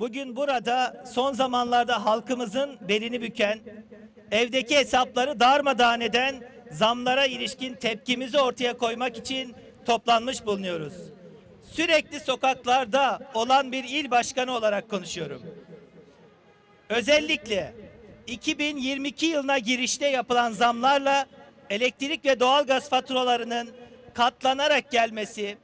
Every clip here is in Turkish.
Bugün burada son zamanlarda halkımızın belini büken, evdeki hesapları darmadağın eden zamlara ilişkin tepkimizi ortaya koymak için toplanmış bulunuyoruz. Sürekli sokaklarda olan bir il başkanı olarak konuşuyorum. Özellikle 2022 yılına girişte yapılan zamlarla elektrik ve doğalgaz faturalarının katlanarak gelmesi,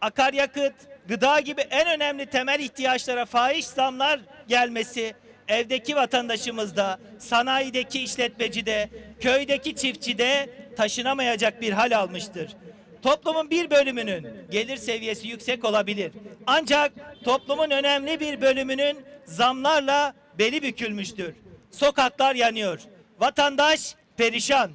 akaryakıt, gıda gibi en önemli temel ihtiyaçlara fahiş zamlar gelmesi, evdeki vatandaşımızda, sanayideki işletmecide, köydeki çiftçide taşınamayacak bir hal almıştır. Toplumun bir bölümünün gelir seviyesi yüksek olabilir. Ancak toplumun önemli bir bölümünün zamlarla beli bükülmüştür. Sokaklar yanıyor. Vatandaş perişan.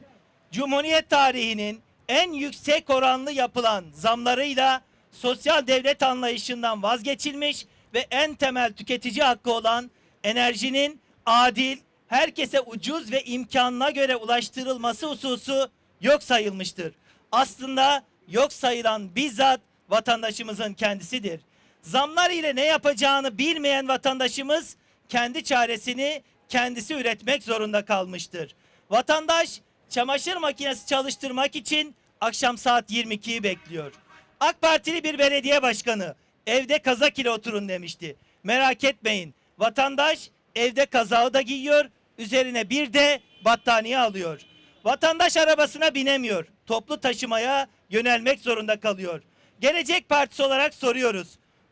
Cumhuriyet tarihinin en yüksek oranlı yapılan zamlarıyla sosyal devlet anlayışından vazgeçilmiş ve en temel tüketici hakkı olan enerjinin adil, herkese ucuz ve imkanına göre ulaştırılması hususu yok sayılmıştır. Aslında yok sayılan bizzat vatandaşımızın kendisidir. Zamlar ile ne yapacağını bilmeyen vatandaşımız kendi çaresini kendisi üretmek zorunda kalmıştır. Vatandaş çamaşır makinesi çalıştırmak için akşam saat 22'yi bekliyor. AK Partili bir belediye başkanı evde kazak ile oturun demişti. Merak etmeyin vatandaş evde kazağı da giyiyor üzerine bir de battaniye alıyor. Vatandaş arabasına binemiyor. Toplu taşımaya yönelmek zorunda kalıyor. Gelecek Partisi olarak soruyoruz.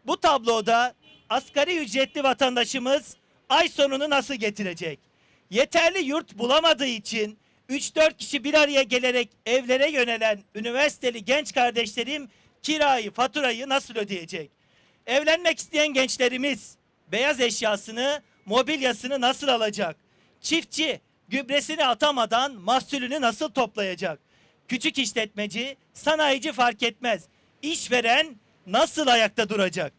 Bu tabloda asgari ücretli vatandaşımız ay sonunu nasıl getirecek? Yeterli yurt bulamadığı için 3-4 kişi bir araya gelerek evlere yönelen üniversiteli genç kardeşlerim kirayı, faturayı nasıl ödeyecek? Evlenmek isteyen gençlerimiz beyaz eşyasını, mobilyasını nasıl alacak? Çiftçi gübresini atamadan mahsulünü nasıl toplayacak? Küçük işletmeci, sanayici fark etmez. İşveren nasıl ayakta duracak?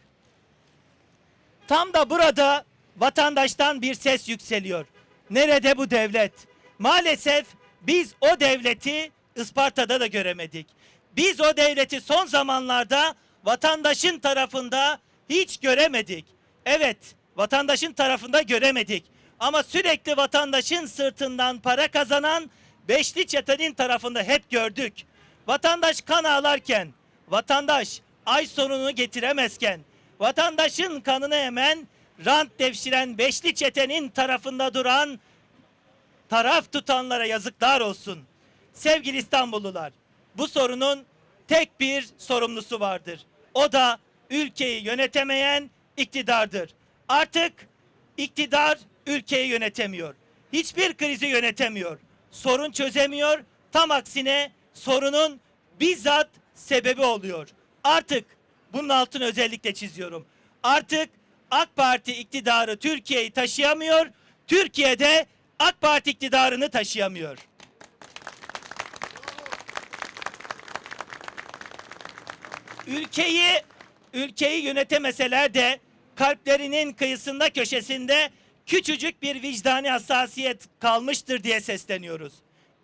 Tam da burada vatandaştan bir ses yükseliyor. Nerede bu devlet? Maalesef biz o devleti Isparta'da da göremedik. Biz o devleti son zamanlarda vatandaşın tarafında hiç göremedik. Evet, vatandaşın tarafında göremedik. Ama sürekli vatandaşın sırtından para kazanan beşli çetenin tarafında hep gördük. Vatandaş kan ağlarken, vatandaş ay sonunu getiremezken, vatandaşın kanını emen, rant devşiren beşli çetenin tarafında duran taraf tutanlara yazıklar olsun. Sevgili İstanbullular, bu sorunun tek bir sorumlusu vardır. O da ülkeyi yönetemeyen iktidardır. Artık iktidar ülkeyi yönetemiyor. Hiçbir krizi yönetemiyor. Sorun çözemiyor. Tam aksine sorunun bizzat sebebi oluyor. Artık bunun altını özellikle çiziyorum. Artık AK Parti iktidarı Türkiye'yi taşıyamıyor. Türkiye'de AK Parti iktidarını taşıyamıyor. Ülkeyi ülkeyi yönetemeseler de kalplerinin kıyısında köşesinde küçücük bir vicdani hassasiyet kalmıştır diye sesleniyoruz.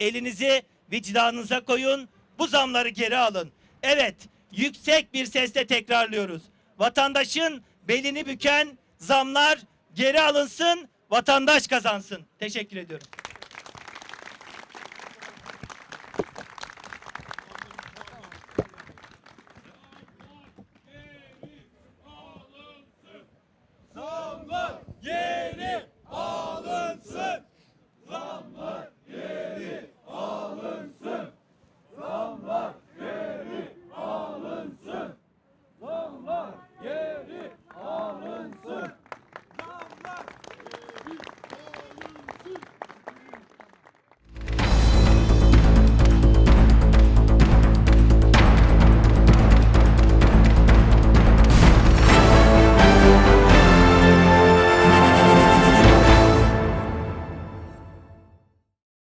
Elinizi vicdanınıza koyun, bu zamları geri alın. Evet, yüksek bir sesle tekrarlıyoruz. Vatandaşın belini büken zamlar geri alınsın, vatandaş kazansın. Teşekkür ediyorum.